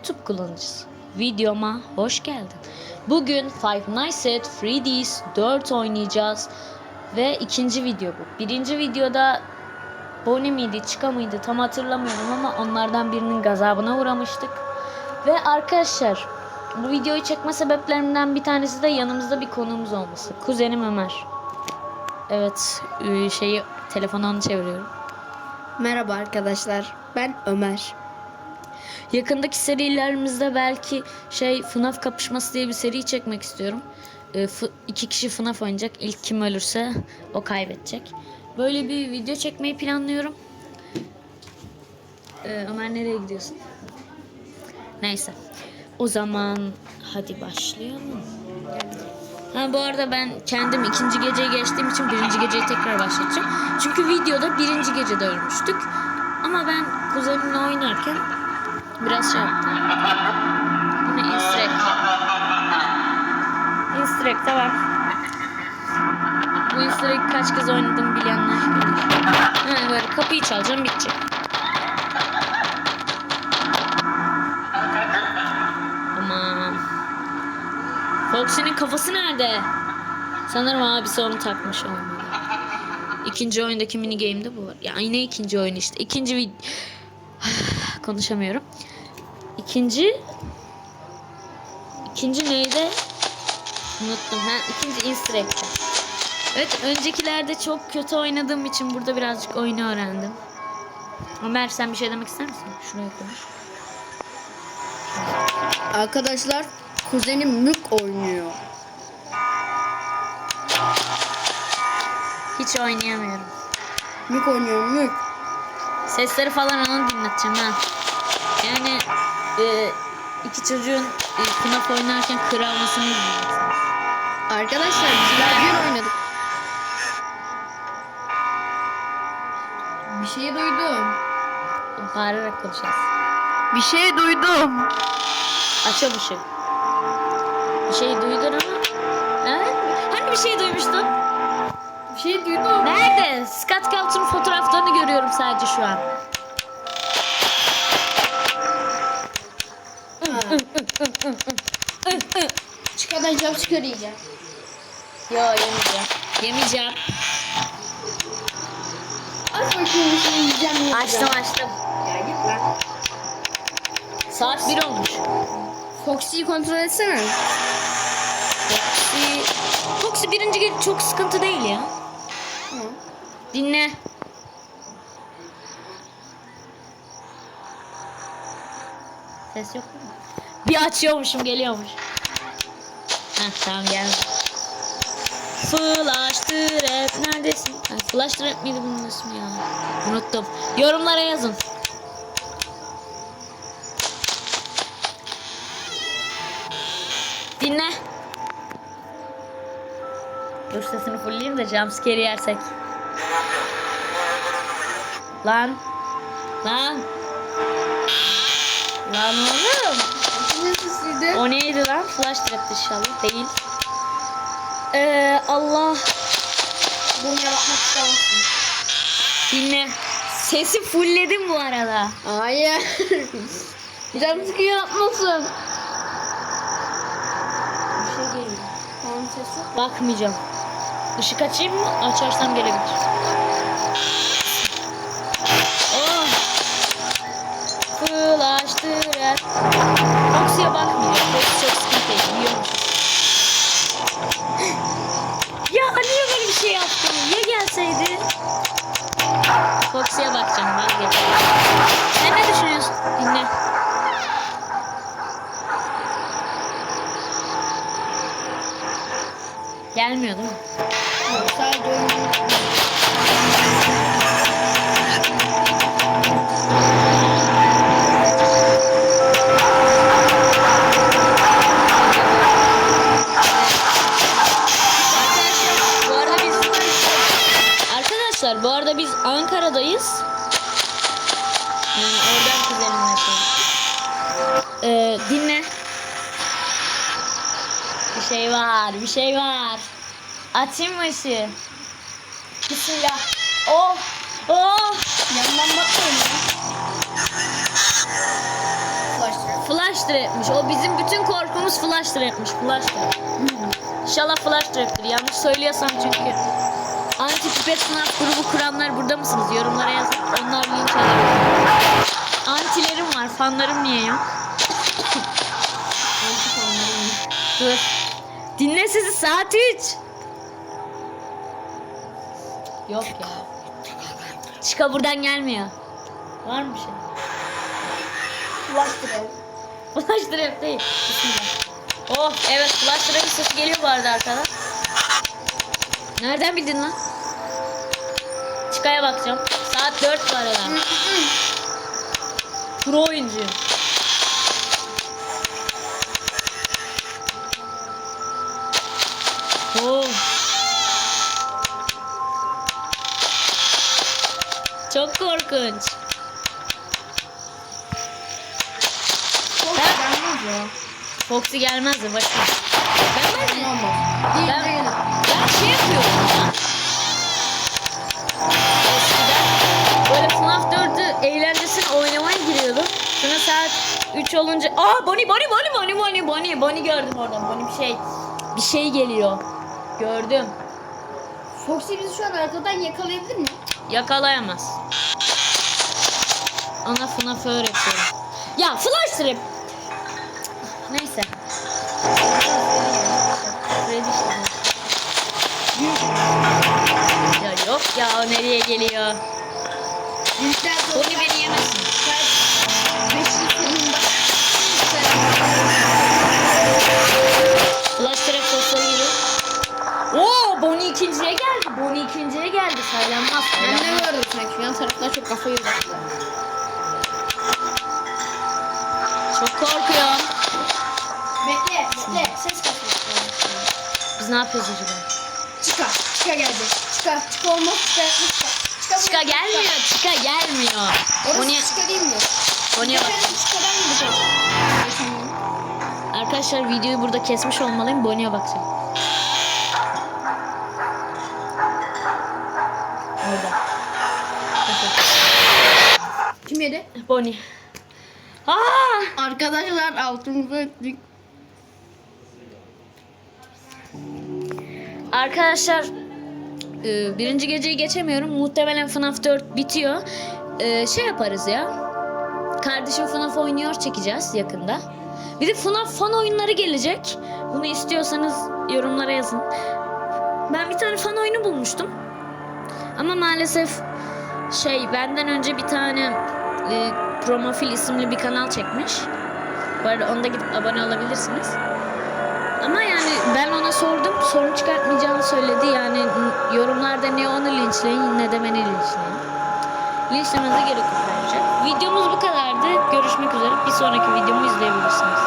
YouTube kullanıcısı. Videoma hoş geldin. Bugün Five Nights at Freddy's 4 oynayacağız. Ve ikinci video bu. Birinci videoda Bonnie miydi, Chica mıydı tam hatırlamıyorum ama onlardan birinin gazabına uğramıştık. Ve arkadaşlar bu videoyu çekme sebeplerimden bir tanesi de yanımızda bir konuğumuz olması. Kuzenim Ömer. Evet şeyi telefonunu çeviriyorum. Merhaba arkadaşlar. Ben Ömer. Yakındaki serilerimizde belki şey FNAF kapışması diye bir seri çekmek istiyorum. F- iki kişi FNAF oynayacak. İlk kim ölürse o kaybedecek. Böyle bir video çekmeyi planlıyorum. Ee, Ömer nereye gidiyorsun? Neyse. O zaman hadi başlayalım. Ha bu arada ben kendim ikinci geceyi geçtiğim için birinci geceyi tekrar başlatacağım. Çünkü videoda birinci gecede ölmüştük. Ama ben kuzenimle oynarken biraz şey yaptım. Bu ne? Instrek. Instrek tamam. Bu Instrek kaç kez oynadım bilenler bilir. Böyle kapıyı çalacağım bitecek. Aman. Foxy'nin kafası nerede? Sanırım abisi onu takmış olmalı. İkinci oyundaki mini game'de bu var. Ya yine ikinci oyun işte. İkinci vid konuşamıyorum. İkinci ikinci neydi? Unuttum. Ha, ikinci Insurrect'te. Evet, öncekilerde çok kötü oynadığım için burada birazcık oyunu öğrendim. Ömer sen bir şey demek ister misin? Şuraya konuş. Arkadaşlar kuzenim Mük oynuyor. Hiç oynayamıyorum. Mük oynuyor Mük. Sesleri falan onu dinleteceğim ha. Yani e, iki çocuğun e, FNAF oynarken kırılmasını. Arkadaşlar biz daha bir oynadık. Bir şey duydum. Bağırarak konuşacağız. Bir şey duydum. Aç o bir şey. Bir şey duydun ama. Ha? Hani bir şey duymuştun? Bir şey duydum. Nerede? Scott Calton'un fotoğraflarını görüyorum sadece şu an. Çıkadan cam çıkaracağım. Yo yemeyeceğim. Yemeyeceğim. Aç bakayım bir şey yiyeceğim. Açtım açtım. Ya git lan. Saat 1 olmuş. Foxy'yi kontrol etsene. Foxy... Foxy birinci gün çok sıkıntı değil ya. Hı. Dinle. Ses yok mu? Bir açıyormuşum geliyormuş. Heh tamam geldi. Flash Trap neredesin? Ay, Flash Trap miydi bunun ismi ya? Unuttum. Yorumlara yazın. Dinle. Dur sesini fullleyeyim de jumpscare yersek. Lan. Lan. Lan oğlum. Ne sesiydi? O neydi lan? Flash trap'ti inşallah. Değil. Ee, Allah. Bunu yapmak istemezsin. Dinle. Sesi fullledim bu arada. Hayır. Cam çıkıyor yapmasın. Bir şey geliyor. Tamam ses yok. Bakmayacağım. Işık açayım mı? Açarsam gelebilir. Foxy'ye bakacağım vazgeç. Sen ne düşünüyorsun? Dinle. Gelmiyor değil mi? Şey var, bir şey var. Açayım mı ışığı? Bismillah. Oh, oh. Yandan bakmayın ya. Flash. Flash trap'miş. O bizim bütün korkumuz flash trap'miş. Flash trap. İnşallah flash trap'tir. Yanlış söylüyorsam çünkü. Anti pipet sınav grubu kuranlar burada mısınız? Yorumlara yazın. Onlar linç alır. Antilerim var. Fanlarım niye yok? Dur. Dinle sizi saat 3. Yok ya. Çıka buradan gelmiyor. Var mı bir şey? Flash drive. Flash trap değil. Bismillah. Oh evet flash trap'in sesi geliyor bu arada arkadan. Nereden bildin lan? Çıkaya bakacağım. Saat 4 bu arada. Pro oyuncuyum. Çok korkunç. Ha? gelmez ya. Foxy gelmez de bakın. Ben ben, Ben- değil. ben şey yapıyorum ya. Eskiden böyle FNAF 4'ü eğlencesine oynamaya giriyordum. Sonra saat 3 olunca aa Bonnie Bonnie Bonnie Bonnie Bonnie Bonnie Bonnie gördüm oradan. Bonnie bir şey bir şey geliyor. Gördüm. Foxy bizi şu an arkadan yakalayabilir mi? Yakalayamaz. Ona FNAF öğretiyorum. Ya flash trap. Neyse. Ya yok ya o nereye geliyor? Doğru. Saylanmaz. Ben de gördüm sanki. Yan taraflar çok kafayı uzattılar. Çok korkuyorum. Bekle, bekle. Ses kasıyor. Biz ne yapıyoruz acaba? Çıka, çıka gelecek. Çıka, çıka olmaz. Çıka, çıka. Çıka, Çıka buraya, gelmiyor. Çıka gelmiyor. Orası Bonnie, çıka değil mi? Bonnie'ye bak. Efendim çıkadan mı bu? Arkadaşlar videoyu burada kesmiş olmalıyım. Bonnie'ye bakacağım. Yedi? Bonnie. Aa! Arkadaşlar altımıza ettik. Arkadaşlar e, birinci geceyi geçemiyorum. Muhtemelen FNAF 4 bitiyor. E, Şey yaparız ya. Kardeşim FNAF oynuyor çekeceğiz yakında. Bir de FNAF fan oyunları gelecek. Bunu istiyorsanız yorumlara yazın. Ben bir tane fan oyunu bulmuştum. Ama maalesef şey benden önce bir tane e, Promofil isimli bir kanal çekmiş. Bu arada onda gidip abone olabilirsiniz. Ama yani ben ona sordum. Sorun çıkartmayacağını söyledi. Yani yorumlarda ne onu linçleyin ne de beni linçleyin. Linçlemenize gerek yok bence. Videomuz bu kadardı. Görüşmek üzere. Bir sonraki videomu izleyebilirsiniz.